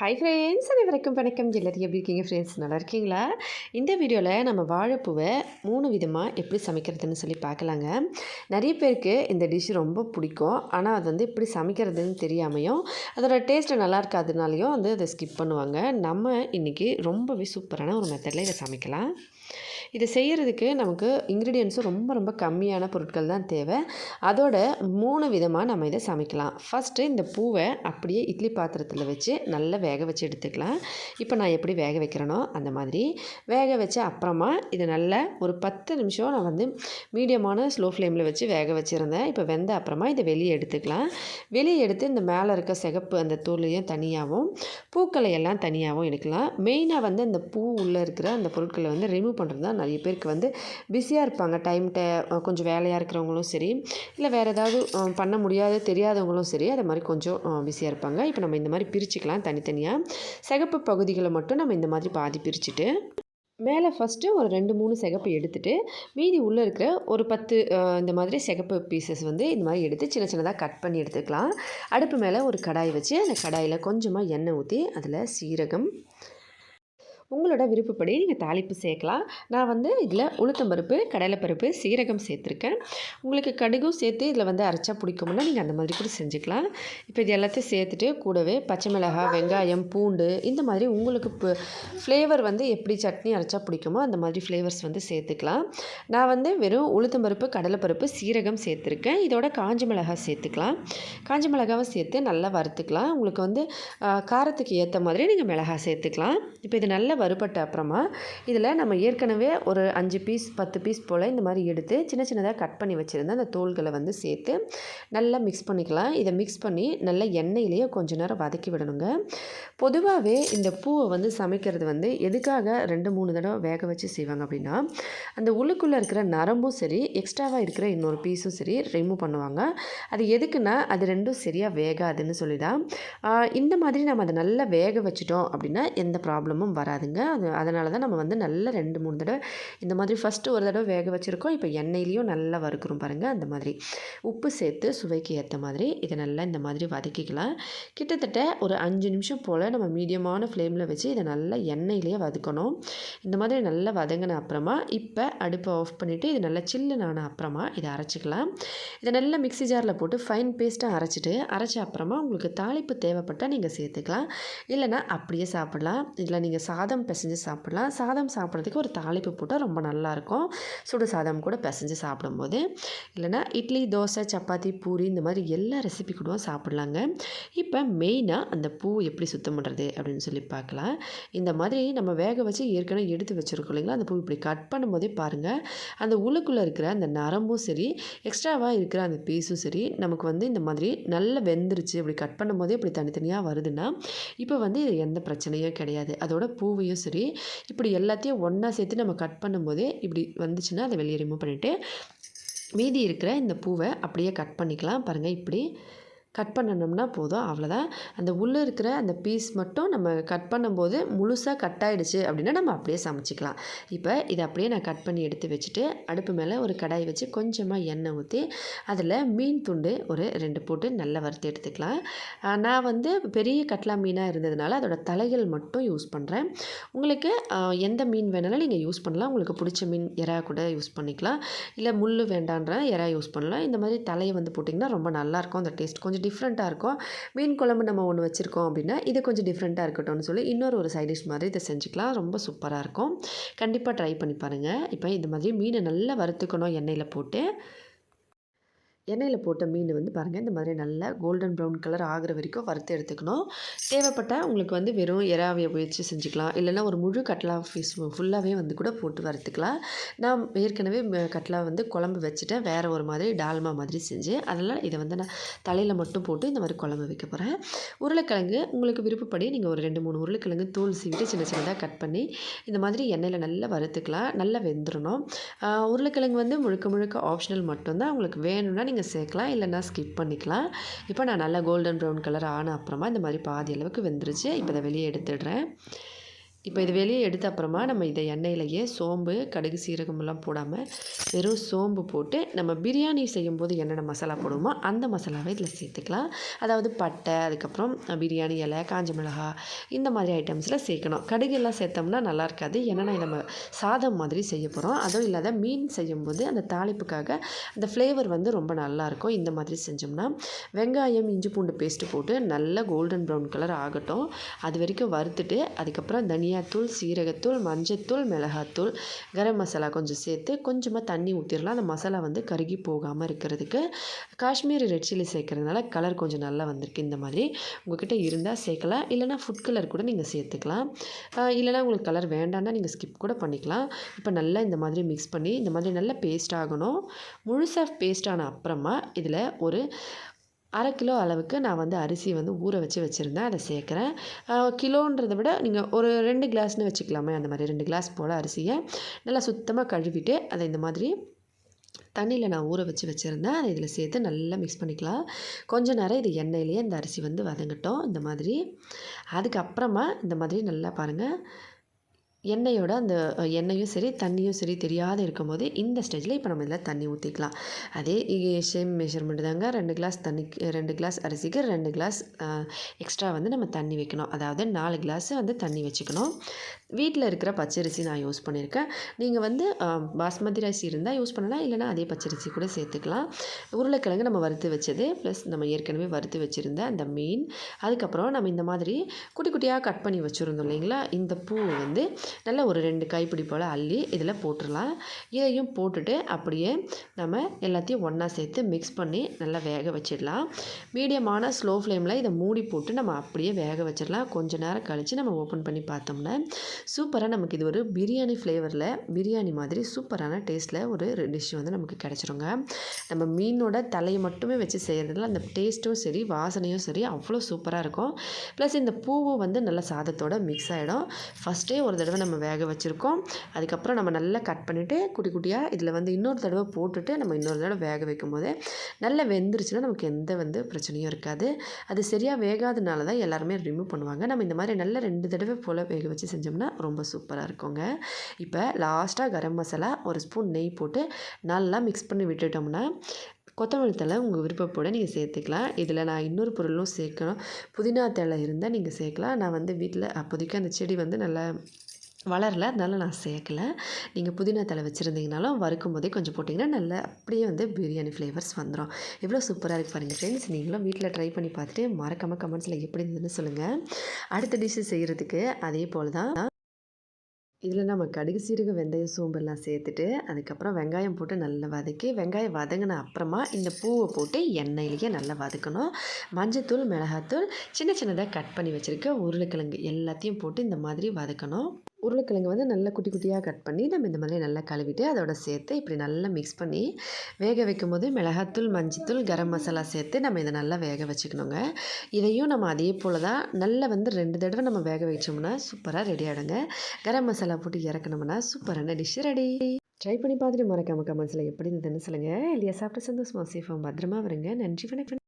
Hi friends அனைவரைக்கும் வணக்கம். எல்லாரும் எப்படி இருக்கீங்க ஃப்ரெண்ட்ஸ் நல்லா இருக்கீங்களா? இந்த வீடியோவில் நம்ம வாழைப்பூவை மூணு விதமாக எப்படி சமைக்கிறதுன்னு சொல்லி பார்க்கலாங்க. நிறைய பேருக்கு இந்த டிஷ் ரொம்ப பிடிக்கும். ஆனால் அது வந்து எப்படி சமைக்கிறதுன்னு தெரியாமையும் அதோடய டேஸ்ட்டு நல்லா இருக்காதுனாலையும் வந்து அதை ஸ்கிப் பண்ணுவாங்க. நம்ம இன்றைக்கி ரொம்பவே சூப்பரான ஒரு மெத்தடில் இதை சமைக்கலாம். இதை செய்கிறதுக்கு நமக்கு இன்க்ரீடியன்ஸும் ரொம்ப ரொம்ப கம்மியான பொருட்கள் தான் தேவை. அதோட மூணு விதமாக நம்ம இதை சமைக்கலாம். ஃபஸ்ட்டு இந்த பூவை அப்படியே இட்லி பாத்திரத்தில் வச்சு நல்லா வேக வச்சு எடுத்துக்கலாம். இப்போ நான் எப்படி வேக வைக்கிறேனோ அந்த மாதிரி. வேக வச்ச அப்புறமா இதை நல்லா ஒரு பத்து நிமிஷம் நான் வந்து மீடியமான ஸ்லோ ஃப்ளேமில் வச்சு வேக வச்சுருந்தேன். இப்போ வெந்த அப்புறமா இதை வெளியே எடுத்துக்கலாம். வெளியே எடுத்து இந்த மேலே இருக்க சிகப்பு அந்த தூளையும் தனியாகவும் பூக்களை எல்லாம் தனியாகவும் எடுக்கலாம். மெயினாக வந்து அந்த பூ உள்ளே இருக்கிற அந்த பொருட்களை வந்து ரிமூவ் பண்ணுறது தான் நிறைய பேருக்கு வந்து பிஸியாக இருப்பாங்க. டைம் டே கொஞ்சம் வேலையாக இருக்கிறவங்களும் சரி இல்லை வேறு ஏதாவது பண்ண முடியாத தெரியாதவங்களும் சரி அதை மாதிரி கொஞ்சம் பிஸியாக இருப்பாங்க. இப்போ நம்ம இந்த மாதிரி பிரிச்சுக்கலாம் தனித்தனியாக சிகப்பு பகுதிகளை மட்டும் நம்ம இந்த மாதிரி பாதி பிரிச்சுட்டு மேலே ஃபஸ்ட்டு ஒரு ரெண்டு மூணு சிகப்பு எடுத்துகிட்டு மீதி உள்ளே இருக்கிற ஒரு பத்து இந்த மாதிரி சிகப்பு பீசஸ் வந்து இந்த மாதிரி எடுத்து சின்ன சின்னதாக கட் பண்ணி எடுத்துக்கலாம். அடுப்பு மேலே ஒரு கடாய் வச்சு அந்த கடாயில் கொஞ்சமாக எண்ணெய் ஊற்றி அதில் சீரகம் உங்களோட விருப்பப்படி நீங்கள் தாளிப்பு சேர்க்கலாம். நான் வந்து இதில் உளுத்தம்பருப்பு கடலைப்பருப்பு சீரகம் சேர்த்துருக்கேன். உங்களுக்கு கடுகும் சேர்த்து இதில் வந்து அரைச்சா பிடிக்கும்னா நீங்கள் அந்த மாதிரி கூட செஞ்சுக்கலாம். இப்போ இது எல்லாத்தையும் சேர்த்துட்டு கூடவே பச்சை மிளகாய் வெங்காயம் பூண்டு இந்த மாதிரி உங்களுக்கு ஃப்ளேவர் வந்து எப்படி சட்னி அரைச்சா பிடிக்குமோ அந்த மாதிரி ஃப்ளேவர்ஸ் வந்து சேர்த்துக்கலாம். நான் வந்து வெறும் உளுத்தம்பருப்பு கடலைப்பருப்பு சீரகம் சேர்த்துருக்கேன். இதோட காஞ்ச மிளகாய் சேர்த்துக்கலாம். காஞ்சி மிளகாவை சேர்த்து நல்லா வறுத்துக்கலாம். உங்களுக்கு வந்து காரத்துக்கு ஏற்ற மாதிரி நீங்கள் மிளகாய் சேர்த்துக்கலாம். இப்போ இது நல்லா வறுபட்ட அப்புறமா இதில் நம்ம ஏற்கனவே ஒரு அஞ்சு பீஸ் பத்து பீஸ் போல் இந்த மாதிரி எடுத்து சின்ன சின்னதாக கட் பண்ணி வச்சுருந்த அந்த தோள்களை வந்து சேர்த்து நல்லா மிக்ஸ் பண்ணிக்கலாம். இதை மிக்ஸ் பண்ணி நல்லா எண்ணெயிலேயே கொஞ்சம் நேரம் வதக்கி விடணுங்க. பொதுவாகவே இந்த பூவை வந்து சமைக்கிறது வந்து எதுக்காக ரெண்டு மூணு தடவை வேக வச்சு செய்வாங்க அப்படின்னா அந்த உள்ளுக்குள்ளே இருக்கிற நரம்பும் சரி எக்ஸ்ட்ராவாக இருக்கிற இன்னொரு பீஸும் சரி ரிமூவ் பண்ணுவாங்க. அது எதுக்குன்னா அது ரெண்டும் சரியாக வேகாதுன்னு சொல்லி தான் இந்த மாதிரி நம்ம அதை நல்லா வேக வச்சுட்டோம் அப்படின்னா எந்த ப்ராப்ளமும் வராதுங்க. அது அதனால தான் நம்ம வந்து நல்லா ரெண்டு மூணு தடவை இந்த மாதிரி ஃபஸ்ட்டு ஒரு தடவை வேக வச்சுருக்கோம். இப்போ எண்ணெயிலையும் நல்லா வறுக்கிறோம் பாருங்கள் அந்த மாதிரி. உப்பு சேர்த்து சுவைக்கு ஏற்ற மாதிரி இதை நல்லா இந்த மாதிரி வதக்கிக்கலாம். கிட்டத்தட்ட ஒரு அஞ்சு நிமிஷம் போல் நம்ம மீடியமான ஃப்ளேமில் வச்சு இதை நல்லா எண்ணெயிலேயே வதக்கணும். இந்த மாதிரி நல்லா வதங்கின அப்புறமா இப்போ அடுப்பை ஆஃப் பண்ணிவிட்டு இது நல்லா சில்லுன்னு ஆன அப்புறமா இதை அரைச்சிக்கலாம். இதை நல்லா மிக்ஸி ஜாரில் போட்டு ஃபைன் பேஸ்ட்டாக அரைச்சிட்டு அரைச்ச அப்புறமா உங்களுக்கு தாளிப்பு தேவைப்பட்டால் நீங்கள் சேர்த்துக்கலாம். இல்லைன்னா அப்படியே சாப்பிடலாம். இதில் நீங்கள் சாதம் பிசைஞ்சு சாப்பிடலாம். சாதம் சாப்பிட்றதுக்கு ஒரு தாளிப்பு போட்டால் ரொம்ப நல்லாயிருக்கும் சுடு சாதம் கூட பிசைஞ்சு சாப்பிடும்போது. இல்லைன்னா இட்லி தோசை சப்பாத்தி பூரி இந்த மாதிரி எல்லா ரெசிபி கூடவும் சாப்பிட்லாங்க. இப்போ மெயினாக அந்த பூ எப்படி சுத்தம் பண்ணுறது அப்படின்னு சொல்லி பார்க்கலாம். இந்த மாதிரி நம்ம வேக வச்சு ஏற்கனவே எடுத்து வச்சுருக்கோம் இல்லைங்களா? அந்த பூ இப்படி கட் பண்ணும்போதே பாருங்கள் அந்த உள்ளுக்குள்ளே இருக்கிற அந்த நரம்பும் சரி எக்ஸ்ட்ராவாக இருக்கிற அந்த பீஸும் சரி நமக்கு வந்து இந்த மாதிரி நல்லா வெந்துருச்சு. இப்படி கட் பண்ணும்போதே இப்படி தனித்தனியாக வருதுன்னா இப்போ வந்து இது எந்த பிரச்சனையும் கிடையாது. அதோட பூவையும் சரி இப்படி எல்லாத்தையும் ஒன்றா சேர்த்து நம்ம கட் பண்ணும்போதே இப்படி வந்துச்சுன்னா அதை வெளியே ரிமூவ் பண்ணிவிட்டு மீதி இருக்கிற இந்த பூவை அப்படியே கட் பண்ணிக்கலாம். பாருங்கள் இப்படி கட் பண்ணணும்னா போதும் அவ்வளோதான் அந்த உள்ளே இருக்கிற அந்த பீஸ் மட்டும் நம்ம கட் பண்ணும்போது முழுசாக கட் ஆகிடுச்சு அப்படின்னா நம்ம அப்படியே சமைச்சிக்கலாம். இப்போ இதை அப்படியே நான் கட் பண்ணி எடுத்து வச்சுட்டு அடுப்பு மேலே ஒரு கடாய் வச்சு கொஞ்சமாக எண்ணெய் ஊற்றி அதில் மீன் துண்டு ஒரு ரெண்டு போட்டு நல்லா வறுத்து எடுத்துக்கலாம். நான் வந்து பெரிய கட்லா மீனாக இருந்ததுனால அதோட தலைகள் மட்டும் யூஸ் பண்ணுறேன் உங்களுக்கு எந்த மீன் வேணாலும் நீங்கள் யூஸ் பண்ணலாம். உங்களுக்கு பிடிச்ச மீன் இறா கூட யூஸ் பண்ணிக்கலாம். இல்லை முள் வேண்டான்ற இறா யூஸ் பண்ணலாம். இந்த மாதிரி தலையை வந்து போட்டிங்கன்னா ரொம்ப நல்லாயிருக்கும் அந்த டேஸ்ட் கொஞ்சம் டிஃப்ரெண்ட்டாக இருக்கும். மீன் குழம்பு நம்ம ஒன்று வச்சுருக்கோம் அப்படின்னா இது கொஞ்சம் டிஃப்ரெண்ட்டாக இருக்கட்டும்னு சொல்லி இன்னொரு ஒரு சைட் டிஷ் மாதிரி இதை செஞ்சுக்கலாம். ரொம்ப சூப்பராக இருக்கும். கண்டிப்பாக ட்ரை பண்ணி பாருங்கள் இப்போ இந்த மாதிரி மீனை நல்லா வறுத்துக்கணும் எண்ணெயில் போட்டு. எண்ணெயில் போட்ட மீன் வந்து பாருங்கள் இந்த மாதிரி நல்லா கோல்டன் ப்ரௌன் கலர் ஆகிற வரைக்கும் வறுத்து எடுத்துக்கணும். தேவைப்பட்டால் உங்களுக்கு வந்து வெறும் எறாவை முயற்சி செஞ்சுக்கலாம். இல்லைன்னா ஒரு முழு கட்லா ஃபீஸ் ஃபுல்லாகவே வந்து கூட போட்டு வறுத்துக்கலாம். நான் ஏற்கனவே ம- கட்லா வந்து குழம்பு வச்சுட்டேன். வேறு ஒரு மாதிரி டால்மா மாதிரி செஞ்சு அதனால் இதை வந்து நான் தலையில் மட்டும் போட்டு இந்த மாதிரி குழம்பு வைக்க போகிறேன் உருளைக்கிழங்கு உங்களுக்கு விருப்பப்படி நீங்கள் ஒரு ரெண்டு மூணு உருளைக்கிழங்கு தூள் சீவிட்டு சின்ன சின்னதாக கட் பண்ணி இந்த மாதிரி எண்ணெயில் நல்லா வறுத்துக்கலாம். நல்லா வெந்துடணும் உருளைக்கிழங்கு வந்து முழுக்க முழுக்க ஆப்ஷனல் மட்டும்தான். உங்களுக்கு வேணும்னா நீங்கள் சேர்க்கலாம் இல்லைன்னா ஸ்கிப் பண்ணிக்கலாம். இப்போ நான் நல்லா கோல்டன் ப்ரௌன் கலர் ஆன அப்புறமா இந்த மாதிரி பாதி அளவுக்கு வெந்துருச்சு. இப்போ இதை வெளியே எடுத்துடுறேன். இப்போ இது வெளியே எடுத்த அப்புறமா நம்ம இதை எண்ணெயிலேயே சோம்பு கடுகு சீரகமெல்லாம் போடாமல் வெறும் சோம்பு போட்டு நம்ம பிரியாணி செய்யும்போது என்னென்ன மசாலா போடுவோமோ அந்த மசாலாவை இதில் சேர்த்துக்கலாம். அதாவது பட்டை அதுக்கப்புறம் பிரியாணி இலை காஞ்ச மிளகா இந்த மாதிரி ஐட்டம்ஸில் சேர்க்கணும். கடுகு எல்லாம் சேர்த்தோம்னா நல்லா இருக்காது. ஏன்னா நம்ம சாதம் மாதிரி செய்ய போகிறோம் அதுவும் இல்லாத மீன் செய்யும்போது அந்த தாளிப்புக்காக அந்த ஃப்ளேவர் வந்து ரொம்ப நல்லாயிருக்கும் இந்த மாதிரி செஞ்சோம்னா வெங்காயம் இஞ்சி பூண்டு பேஸ்ட்டு போட்டு நல்லா கோல்டன் ப்ரௌன் கலர் ஆகட்டும். அது வரைக்கும் வறுத்துட்டு அதுக்கப்புறம் தனியாக தனியாத்தூள் சீரகத்தூள் மஞ்சத்தூள் மிளகாத்தூள் கரம் மசாலா கொஞ்சம் சேர்த்து கொஞ்சமாக தண்ணி ஊற்றிடலாம் அந்த மசாலா வந்து கருகி போகாமல் இருக்கிறதுக்கு காஷ்மீரி ரெட் சில்லி சேர்க்குறதுனால கலர் கொஞ்சம் நல்லா வந்திருக்கு. இந்த மாதிரி உங்கள்கிட்ட இருந்தால் சேர்க்கலாம். இல்லைனா ஃபுட் கலர் கூட நீங்கள் சேர்த்துக்கலாம். இல்லைனா உங்களுக்கு கலர் வேண்டாம்னா நீங்கள் ஸ்கிப் கூட பண்ணிக்கலாம். இப்போ நல்லா இந்த மாதிரி மிக்ஸ் பண்ணி இந்த மாதிரி நல்லா பேஸ்ட் ஆகணும். முழுசாக பேஸ்ட் ஆன அப்புறமா இதில் ஒரு அரை கிலோ அளவுக்கு நான் வந்து அரிசி வந்து ஊற வச்சு வச்சுருந்தேன். அதை சேர்க்குறேன். கிலோன்றதை விட நீங்கள் ஒரு ரெண்டு கிளாஸ்னு வச்சுக்கலாமே அந்த மாதிரி ரெண்டு கிளாஸ் போல் அரிசியை. நல்லா சுத்தமாக கழுவிட்டு அதை இந்த மாதிரி தண்ணியில் நான் ஊற வச்சு வச்சுருந்தேன். அதை இதில் சேர்த்து நல்லா மிக்ஸ் பண்ணிக்கலாம். கொஞ்ச நேரம் இது எண்ணெயிலேயே இந்த அரிசி வந்து வதங்கட்டும். இந்த மாதிரி. அதுக்கப்புறமா இந்த மாதிரி நல்லா பாருங்கள் எண்ணெயோட அந்த எண்ணெயும் சரி தண்ணியும் சரி தெரியாத இருக்கும்போது இந்த ஸ்டேஜில் இப்போ நம்ம இதில் தண்ணி ஊற்றிக்கலாம் அதே சேம் மெஷர்மெண்ட் தாங்க. ரெண்டு கிளாஸ் தண்ணிக்கு ரெண்டு கிளாஸ் அரிசிக்கு ரெண்டு கிளாஸ் எக்ஸ்ட்ரா வந்து நம்ம தண்ணி வைக்கணும். அதாவது நாலு கிளாஸ் வந்து தண்ணி வச்சுக்கணும். வீட்டில் இருக்கிற பச்சரிசி நான் யூஸ் பண்ணியிருக்கேன். நீங்கள் வந்து பாஸ்மதி ரைஸ் இருந்தால் யூஸ் பண்ணலாம். இல்லைனா அதே பச்சரிசி கூட சேர்த்துக்கலாம். உருளைக்கிழங்கு நம்ம வறுத்து வச்சது ப்ளஸ் நம்ம ஏற்கனவே வறுத்து வச்சுருந்த அந்த மீன். அதுக்கப்புறம் நம்ம இந்த மாதிரி குட்டி குட்டியாக கட் பண்ணி வச்சுருந்தோம் இல்லைங்களா? இந்த பூ வந்து நல்லா ஒரு ரெண்டு கைப்பிடி போல் அள்ளி இதில் போட்டுடலாம். இதையும் போட்டுட்டு அப்படியே நம்ம எல்லாத்தையும் ஒன்றா சேர்த்து மிக்ஸ் பண்ணி நல்லா வேக வச்சிடலாம். மீடியமான ஸ்லோ ஃப்ளேமில் இதை மூடி போட்டு நம்ம அப்படியே வேக வச்சிடலாம். கொஞ்சம் நேரம் கழித்து நம்ம ஓப்பன் பண்ணி பார்த்தோம்னா சூப்பராக நமக்கு இது ஒரு பிரியாணி ஃப்ளேவரில் பிரியாணி மாதிரி சூப்பரான டேஸ்ட்டில் ஒரு டிஷ் வந்து நமக்கு கிடச்சிருங்க. நம்ம மீனோட தலையை மட்டுமே வச்சு செய்கிறதுல அந்த டேஸ்ட்டும் சரி வாசனையும் சரி அவ்வளோ சூப்பராக இருக்கும். ப்ளஸ் இந்த பூவும் வந்து நல்லா சாதத்தோட மிக்ஸ் ஆகிடும் ஃபஸ்ட்டே ஒரு தடவை நம்ம வேக வச்சுருக்கோம். அதுக்கப்புறம் நம்ம நல்லா கட் பண்ணிவிட்டு குட்டி குட்டியாக இதில் வந்து இன்னொரு தடவை போட்டுட்டு நம்ம இன்னொரு தடவை வேக வைக்கும் போது நல்லா வெந்துருச்சுன்னா நமக்கு எந்த வந்து பிரச்சனையும் இருக்காது. அது சரியாக வேகாதனால தான் எல்லாருமே ரிமூவ் பண்ணுவாங்க. நம்ம இந்த மாதிரி நல்ல ரெண்டு தடவை போல் வேக வச்சு செஞ்சோம்னா ரொம்ப சூப்பராக இருக்குங்க. இப்போ லாஸ்ட்டாக கரம் மசாலா ஒரு ஸ்பூன் நெய் போட்டு நல்லா மிக்ஸ் பண்ணி விட்டுட்டோம்னா கொத்தமல்லி தழை உங்கள் விருப்பப்போட நீங்கள் சேர்த்துக்கலாம். இதில் நான் இன்னொரு பொருளும் சேர்க்கணும். புதினா தழை இருந்தால் நீங்கள் சேர்க்கலாம். நான் வந்து வீட்டில் அப்போதைக்கு அந்த செடி வந்து நல்லா வளரல அதனால நான் சேர்க்கல. நீங்கள் புதினா தலை வச்சுருந்தீங்கனாலும் வறுக்கும் போதே கொஞ்சம் போட்டிங்கன்னா நல்லா அப்படியே வந்து பிரியாணி ஃப்ளேவர்ஸ் வந்துடும் எவ்வளோ சூப்பராக இருக்குது பாருங்கள் ஃப்ரெண்ட்ஸ் நீங்களும் வீட்டில் ட்ரை பண்ணி பார்த்துட்டு மறக்காமல் கமெண்ட்ஸில் எப்படி இருந்ததுன்னு சொல்லுங்கள் அடுத்த டிஷ்ஷு செய்கிறதுக்கு அதே போல் தான் இதில் நம்ம கடுகு சீரகம் வெந்தயம் சோம்பெல்லாம் சேர்த்துட்டு அதுக்கப்புறம் வெங்காயம் போட்டு நல்லா வதக்கி வெங்காயம் வதங்கின அப்புறமா இந்த பூவை போட்டு எண்ணெயிலேயே நல்லா வதக்கணும். மஞ்சத்தூள் மிளகாத்தூள் சின்ன சின்னதாக கட் பண்ணி வச்சுருக்க உருளைக்கிழங்கு எல்லாத்தையும் போட்டு இந்த மாதிரி வதக்கணும். உருளைக்கிழங்கு வந்து நல்லா குட்டி குட்டியாக கட் பண்ணி நம்ம இந்த மாதிரி நல்லா கழுவிட்டு அதோட சேர்த்து இப்படி நல்லா மிக்ஸ் பண்ணி வேக வைக்கும் போது மிளகாத்தூள் மஞ்சத்தூள் கரம் மசாலா சேர்த்து நம்ம இதை நல்லா வேக வச்சுக்கணுங்க. இதையும் நம்ம அதே போல் தான் நல்லா வந்து ரெண்டு தடவை நம்ம வேக வச்சோம்னா சூப்பராக ரெடி ஆகிடுங்க கரம் மசாலா போட்டு இறக்கணும்னா சூப்பரான டிஷ் ரெடி ட்ரை பண்ணி பார்த்துட்டு மறக்காம கமெண்ட்ஸில் எப்படி இருந்ததுன்னு சொல்லுங்கள் இல்லையா சாப்பிட்ட சந்தோஷமாக சேஃபாக பத்திரமா வருங்க. நன்றி வணக்கம்.